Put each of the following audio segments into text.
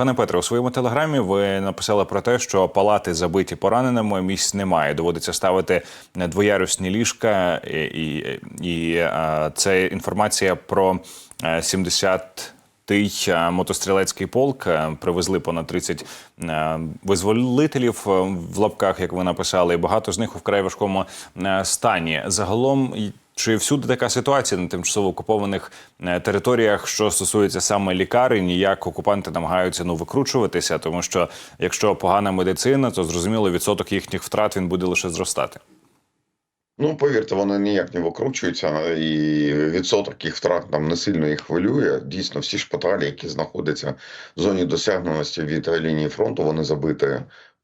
Пане Петре, у своєму телеграмі ви написали про те, що палати забиті пораненими, місць немає. Доводиться ставити двоярусні ліжка, і, і, і е, це інформація про е, 70 Тий е, мотострілецький полк е, привезли понад 30 е, визволителів е, в лапках, як ви написали, і багато з них у вкрай важкому е, стані. Загалом, чи всюди така ситуація на тимчасово окупованих е, територіях, що стосується саме лікарень, як окупанти намагаються ну викручуватися, тому що якщо погана медицина, то зрозуміло відсоток їхніх втрат він буде лише зростати. Ну, повірте, вони ніяк не викручуються, і відсоток їх втрат нам не сильно їх хвилює. Дійсно, всі шпиталі, які знаходяться в зоні досягненості від лінії фронту, вони забиті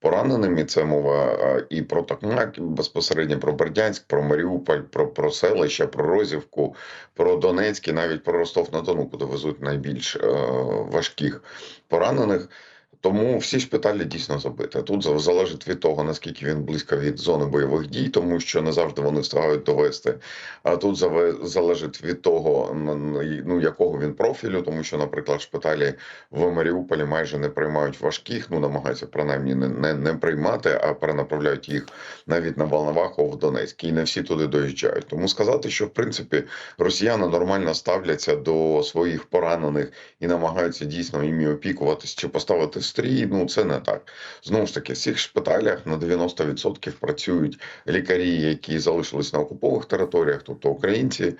пораненими. Це мова і про Токмак, безпосередньо про Бердянськ, про Маріуполь, про, про селища, про Розівку, про Донецьк і навіть про Ростов-на-Дону, куди везуть найбільш е, важких поранених. Тому всі шпиталі дійсно забиті. Тут залежить від того, наскільки він близько від зони бойових дій, тому що не завжди вони встигають довести. А тут залежить від того, ну якого він профілю, тому що, наприклад, шпиталі в Маріуполі майже не приймають важких, ну намагаються принаймні не, не, не приймати, а перенаправляють їх навіть на Волноваху в Донецьк. І не всі туди доїжджають. Тому сказати, що в принципі росіяни нормально ставляться до своїх поранених і намагаються дійсно іми опікуватись чи поставити стрій. Ну це не так. Знову ж таки, в цих шпиталях на 90% працюють лікарі, які залишились на окупованих територіях, тобто українці.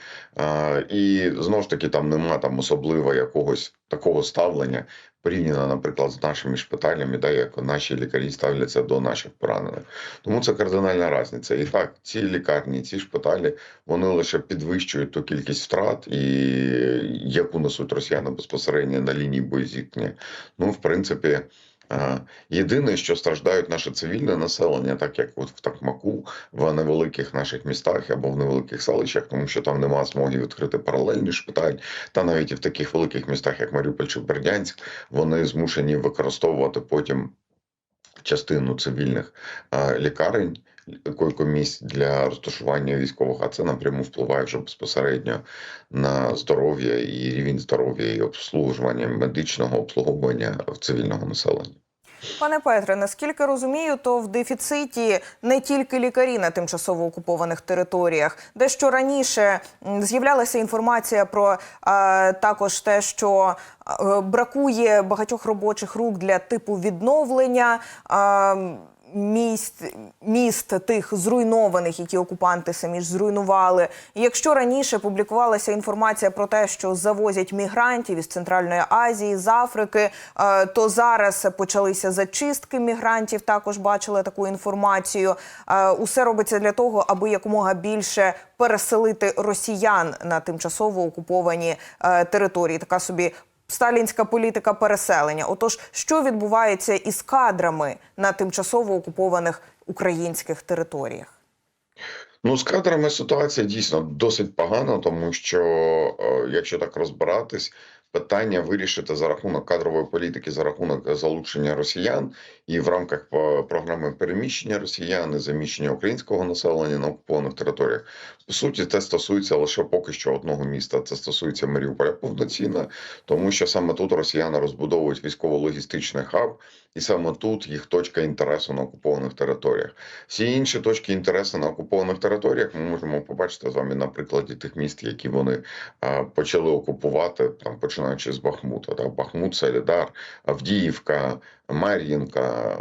І знову ж таки, там нема там особливо якогось такого ставлення. Порівняно, наприклад, з нашими шпиталями, да, як наші лікарі ставляться до наших поранених. Тому це кардинальна різниця. І так, ці лікарні, ці шпиталі, вони лише підвищують ту кількість втрат, і яку несуть росіяни безпосередньо на лінії боєзіткнення. Ну, в принципі, єдине, що страждають наше цивільне населення, так як от в Такмаку, в невеликих наших містах або в невеликих селищах, тому що там немає змоги відкрити паралельний шпиталь, та навіть і в таких великих містах, як Маріуполь чи Бердянськ, вони змушені використовувати потім частину цивільних е, лікарень. Койкомісць для розташування військових, а це напряму впливає вже безпосередньо на здоров'я і рівень здоров'я і обслуговування медичного обслуговування в цивільного населення. Пане Петре, наскільки розумію, то в дефіциті не тільки лікарі на тимчасово окупованих територіях. Дещо раніше з'являлася інформація про е, також те, що е, бракує багатьох робочих рук для типу відновлення. Е, Міст, міст тих зруйнованих, які окупанти самі ж зруйнували. І якщо раніше публікувалася інформація про те, що завозять мігрантів із Центральної Азії, з Африки, е, то зараз почалися зачистки мігрантів. Також бачили таку інформацію. Е, Усе робиться для того, аби якомога більше переселити росіян на тимчасово окуповані е, території. Така собі сталінська політика переселення. Отож, що відбувається із кадрами на тимчасово окупованих українських територіях? Ну, з кадрами ситуація дійсно досить погана, тому що, е, якщо так розбиратись, питання вирішити за рахунок кадрової політики, за рахунок залучення росіян і в рамках е, програми переміщення росіян і заміщення українського населення на окупованих територіях. По суті, це стосується лише поки що одного міста. Це стосується Маріуполя повноцінно, тому що саме тут росіяни розбудовують військово-логістичний хаб, і саме тут їх точка інтересу на окупованих територіях. Всі інші точки інтересу на окупованих територіях ми можемо побачити з вами на прикладі тих міст, які вони почали окупувати, там починаючи з Бахмута. Да? Бахмут, Солідар, Авдіївка, Мар'їнка,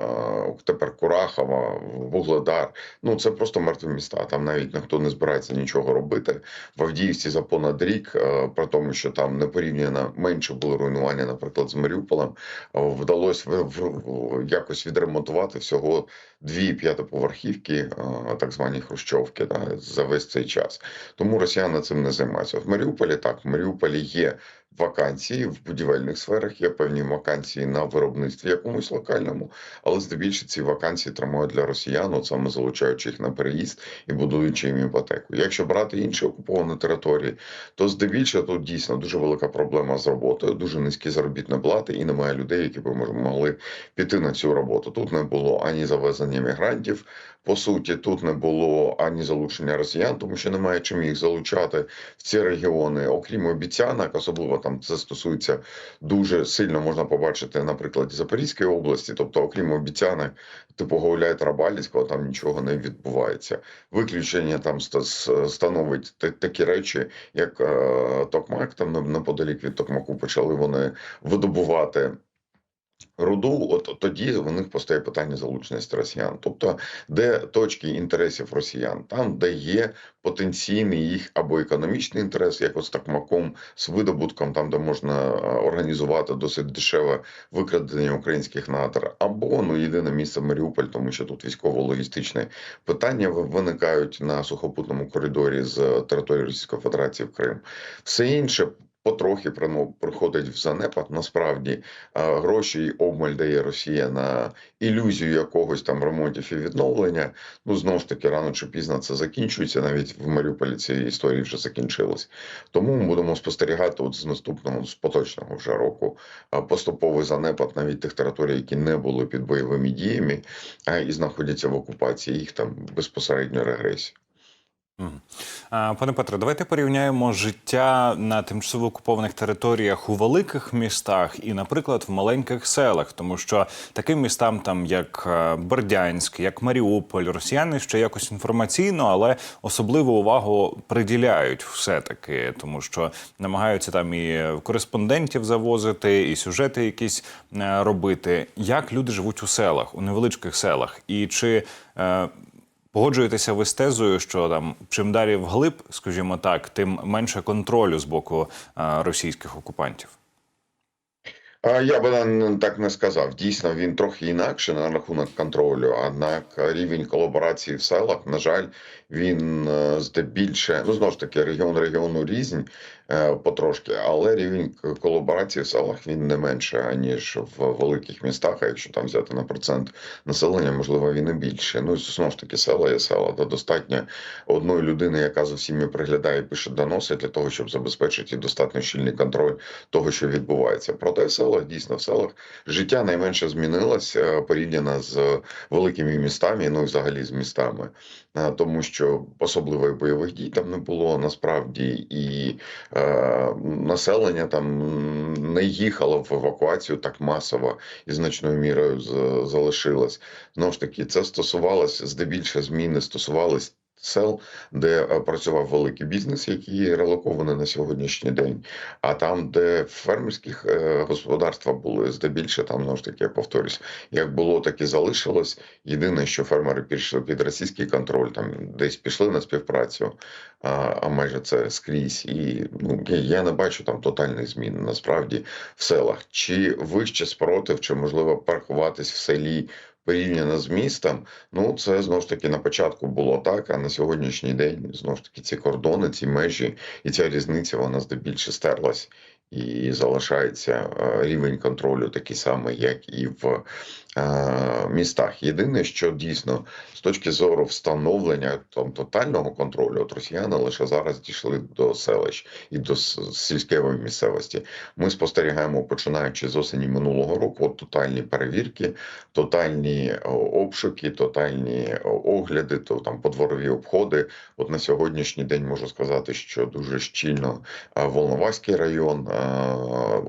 тепер Курахова, Вугледар. Ну це просто мертві міста. Там навіть ніхто не збирається нічого робити. В Авдіївці за понад рік, е, при тому, що там не порівняно менше було руйнування, наприклад, з Маріуполем, е, вдалося якось відремонтувати всього дві п'ятиповерхівки, е, так звані хрущовки, за весь цей час. Тому росіяни цим не займаються. В Маріуполі так, в Маріуполі є вакансії в будівельних сферах, є певні вакансії на виробництві якомусь локальному, але здебільшого ці вакансії тримають для росіян, от саме залучаючи їх на переїзд і будуючи їм іпотеку. Якщо брати інші окуповані території, то здебільшого тут дійсно дуже велика проблема з роботою, дуже низькі заробітні плати, і немає людей, які б могли піти на цю роботу. Тут не було ані завезення мігрантів. По суті, тут не було ані залучення росіян, тому що немає чим їх залучати в ці регіони, окрім обіцянок, особливо там це стосується дуже сильно можна побачити наприклад, Запорізької області. Тобто, окрім обіцянок, типу Гауляйтера Трабаліцького, там нічого не відбувається. Виключення там становить такі речі, як е, Токмак, там неподалік від Токмаку почали вони видобувати. Руду, от тоді в них постає питання залученості росіян. Тобто, де точки інтересів росіян, там, де є потенційний їх або економічний інтерес, як от з такмаком, з видобутком, там де можна е, організувати досить дешеве викрадення українських надр, або ну єдине місце Маріуполь, тому що тут військово-логістичне питання виникають на сухопутному коридорі з території Російської Федерації в Крим. Все інше. Потрохи приходить в занепад. Насправді е, гроші й обмаль дає Росія на ілюзію якогось там ремонтів і відновлення. Ну знову ж таки, рано чи пізно це закінчується. Навіть в Маріуполі ці історії вже закінчились. Тому ми будемо спостерігати от з наступного, з поточного вже року поступовий занепад навіть тих територій, які не були під бойовими діями, а і знаходяться в окупації. Їх там безпосередньо регресія. Пане Петре, давайте порівняємо життя на тимчасово окупованих територіях у великих містах і, наприклад, в маленьких селах, тому що таким містам, там як е, Бердянськ, як Маріуполь, росіяни ще якось інформаційно, але особливу увагу приділяють все-таки, тому що намагаються там і кореспондентів завозити, і сюжети якісь е, робити. Як люди живуть у селах, у невеличких селах, і чи е, Погоджуєтеся ви з тезою, що там чим далі вглиб, скажімо так, тим менше контролю з боку е, російських окупантів. Я би так не сказав. Дійсно, він трохи інакше на рахунок контролю. Однак рівень колаборації в селах, на жаль, він е, здебільше, ну знову ж таки, регіон регіону різні е, потрошки, але рівень колаборації в селах він не менше, аніж в великих містах. А якщо там взяти на процент населення, можливо, він і більше. Ну знову ж таки, села є села. Та достатньо одної людини, яка за всіми приглядає, пише доноси для того, щоб забезпечити достатньо щільний контроль того, що відбувається. Проте в селах дійсно в селах життя найменше змінилось е, порівняно з великими містами, ну і взагалі з містами, Е, тому що особливо бойових дій там не було насправді, і е, населення там не їхало в евакуацію так масово і значною мірою залишилось. Знову ж таки, це стосувалося здебільшого зміни стосувались. Сел, де е, працював великий бізнес, який релокований на сьогоднішній день, а там, де фермерських е, господарства були здебільшого, там знову ж таки я повторюсь, як було, так і залишилось. Єдине, що фермери пішли під російський контроль, там десь пішли на співпрацю, а, майже це скрізь. І ну я не бачу там тотальних змін насправді в селах. Чи вище спротив, чи можливо паркуватись в селі. Порівняно з містом, ну це знову ж таки на початку було так. А на сьогоднішній день знову ж таки ці кордони, ці межі і ця різниця вона здебільше стерлась і залишається е, рівень контролю такий самий, як і в е, містах. Єдине, що дійсно з точки зору встановлення там тотального контролю, от росіяни лише зараз дійшли до селищ і до сільської місцевості. Ми спостерігаємо, починаючи з осені минулого року, от тотальні перевірки, тотальні обшуки, тотальні огляди, то там подворові обходи. От на сьогоднішній день можу сказати, що дуже щільно Волноваський район,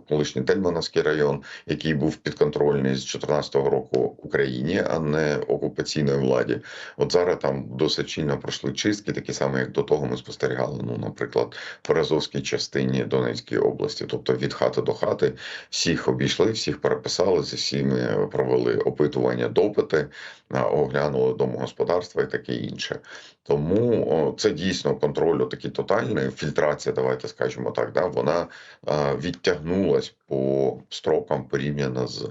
колишній Тельмановський район, який був підконтрольний з 2014 року Україні, а не окупаційної владі. От зараз там досить щільно пройшли чистки, такі самі, як до того ми спостерігали. Ну, наприклад, в Березовській частині Донецької області, тобто від хати до хати, всіх обійшли, всіх переписали, зі всіми провели опитування, допити, оглянули домогосподарства і таке інше. Тому це дійсно контроль такий тотальний, фільтрація, давайте скажемо так, да, вона а, відтягнулась по строкам порівняно з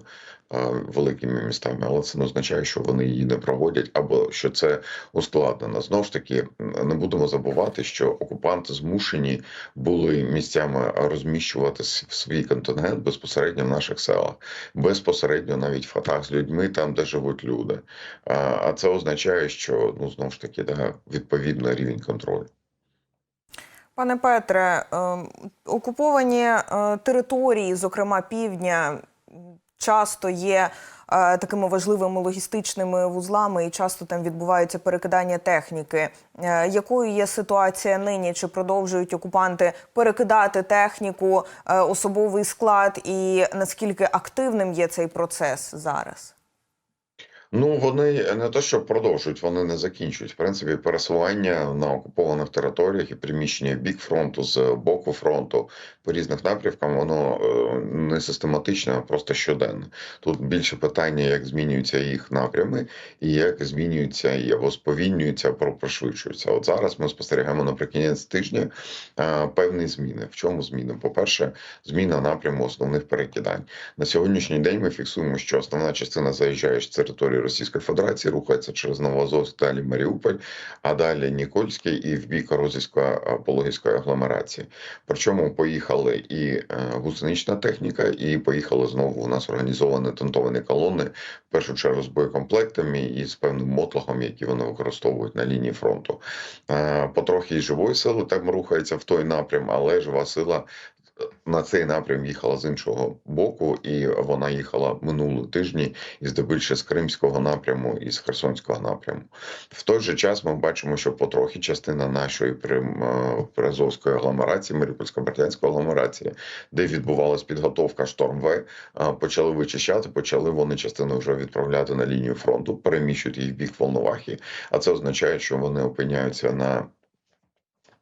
великими містами, але це не означає, що вони її не проводять або що це ускладнено. Знову ж таки, не будемо забувати, що окупанти змушені були місцями розміщувати свій контингент безпосередньо в наших селах, безпосередньо навіть в хатах з людьми, там де живуть люди. А, а це означає, що ну знову ж таки да, відповідно рівень контролю. Пане Петре, е, окуповані е, території, зокрема півдня, часто є е, такими важливими логістичними вузлами, і часто там відбуваються перекидання техніки. Е, якою є ситуація нині? Чи продовжують окупанти перекидати техніку, особовий склад, і наскільки активним є цей процес зараз? Ну, вони не те, що продовжують, вони не закінчують. В принципі, пересування на окупованих територіях і приміщення бік фронту з боку фронту по різних напрямках, воно е, не систематичне, а просто щоденне. Тут більше питання, як змінюються їх напрями, і як змінюються і або сповільнюються, або пришвидшуються. От зараз ми спостерігаємо наприкінець тижня е, певні зміни. В чому зміни? По-перше, зміна напряму основних перекидань. На сьогоднішній день ми фіксуємо, що основна частина заїжджає з території Російської Федерації, рухається через Новоазовськ, далі Маріуполь, а далі Нікольський і в бік Розівської Пологівської агломерації. Причому поїхали і е, гусенична техніка, і поїхали знову у нас організовані тентовані колони, в першу чергу з боєкомплектами і з певним мотлохом, які вони використовують на лінії фронту. Е, Потрохи і живої сили там рухається в той напрям, але жива сила на цей напрям їхала з іншого боку, і вона їхала минулі тижні і здебільше з Кримського напряму і з Херсонського напряму. В той же час ми бачимо, що потрохи частина нашої е, Приазовської агломерації, Маріупольсько-Бердянської агломерації, де відбувалась підготовка шторм В, е, почали вичищати, почали вони частину вже відправляти на лінію фронту, переміщують їх в бік Волновахи. А це означає, що вони опиняються на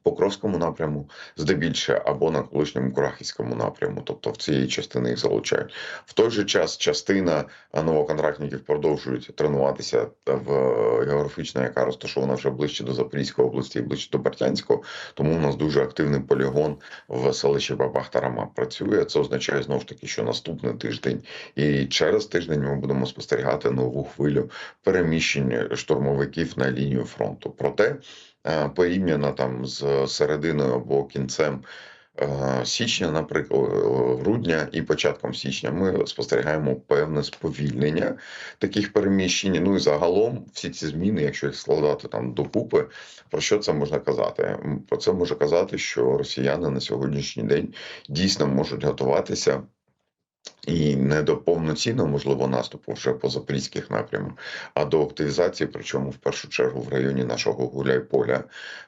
Покровському напряму, здебільше, або на колишньому Курахівському напряму, тобто в цієї частини їх залучають. В той же час частина новоконтрактників продовжують тренуватися в е, географічно, яка розташована вже ближче до Запорізької області і ближче до Бердянського. Тому у нас дуже активний полігон в селищі Бабахтарама працює. Це означає знову ж таки, що наступний тиждень і через тиждень ми будемо спостерігати нову хвилю переміщень штурмовиків на лінію фронту. Проте е, порівняно там з серединою або кінцем е, січня, наприклад, е, грудня і початком січня, ми спостерігаємо певне сповільнення таких переміщень. Ну і загалом всі ці зміни, якщо їх складати там докупи, про що це можна казати? Про це може казати, що росіяни на сьогоднішній день дійсно можуть готуватися. І не до повноцінного можливо наступу вже по запорізьких напрямах, а до активізації, причому в першу чергу в районі нашого гуляйполя,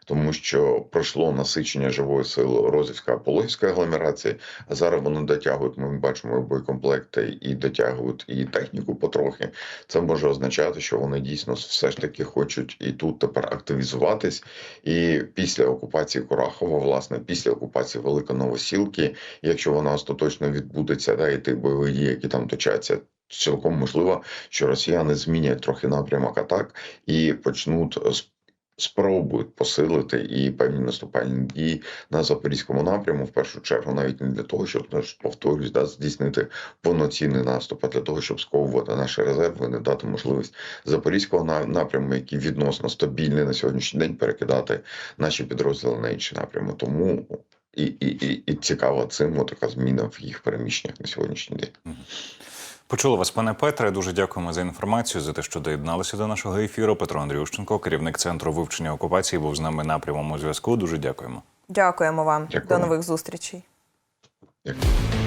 тому що пройшло насичення живої сили Розівська Пологівської агломерації, а зараз вони дотягують. Ми бачимо боєкомплекти і дотягують і техніку потрохи. Це може означати, що вони дійсно все ж таки хочуть і тут тепер активізуватись. І після окупації Курахова, власне, після окупації Великоновосілки, якщо вона остаточно відбудеться, да, і ті бойові дії, які там точаться. Цілком можливо, що росіяни змінять трохи напрямок атак і почнуть спробують посилити і певні наступальні дії на запорізькому напряму, в першу чергу, навіть не для того, щоб ну, повторюсь, да, здійснити повноцінний наступ, а для того, щоб сковувати наші резерви, не дати можливість запорізького напряму, який відносно стабільний на сьогоднішній день, перекидати наші підрозділи на інші напрями. Тому і, і, і, і цікава цим така зміна в їх переміщеннях на сьогоднішній день. Почули вас, пане Петре. Дуже дякуємо за інформацію, за те, що доєдналися до нашого ефіру. Петро Андрющенко, керівник центру вивчення окупації, був з нами на прямому зв'язку. Дуже дякуємо. Дякуємо вам. Дякуємо. До нових зустрічей. Дякую.